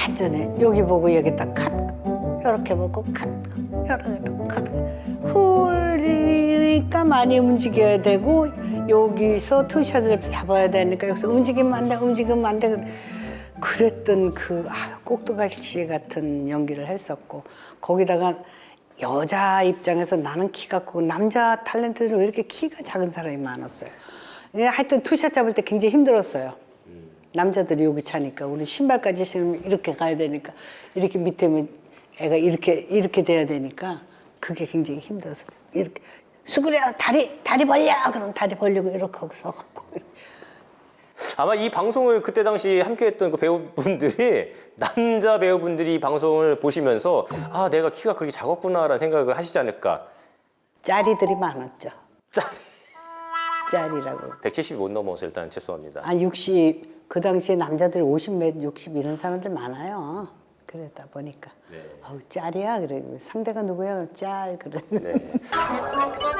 완전히 여기 보고 여기다 컷 이렇게 보고 컷 이렇게 컷 훌리니까 많이 움직여야 되고 여기서 투샷을 잡아야 되니까 여기서 움직이면 안 돼 움직이면 안 돼 그랬던 그 아, 꼭두가시 같은 연기를 했었고 거기다가 여자 입장에서 나는 키가 크고 남자 탤런트들은 왜 이렇게 키가 작은 사람이 많았어요. 예, 하여튼 투샷 잡을 때 굉장히 힘들었어요. 남자들이 여기 차니까 우리 신발까지 신으면 이렇게 가야 되니까 이렇게 밑에면 애가 이렇게 이렇게 돼야 되니까 그게 굉장히 힘들어서 이렇게 수그려 다리 다리 벌려 그럼 다리 벌리고 이렇게 하고 서갖고 아마 이 방송을 그때 당시 함께했던 그 배우분들이 남자 배우분들이 이 방송을 보시면서 아 내가 키가 그렇게 작았구나라는 생각을 하시지 않을까. 짜리들이 많았죠. 짜- 짜리라고. 170이 못 넘어서 일단 죄송합니다. 아 60, 그 당시에 남자들 50몇, 60 이런 사람들 많아요. 그러다 보니까 아우 짤이야 그래 상대가 누구야 짤 그래. 네.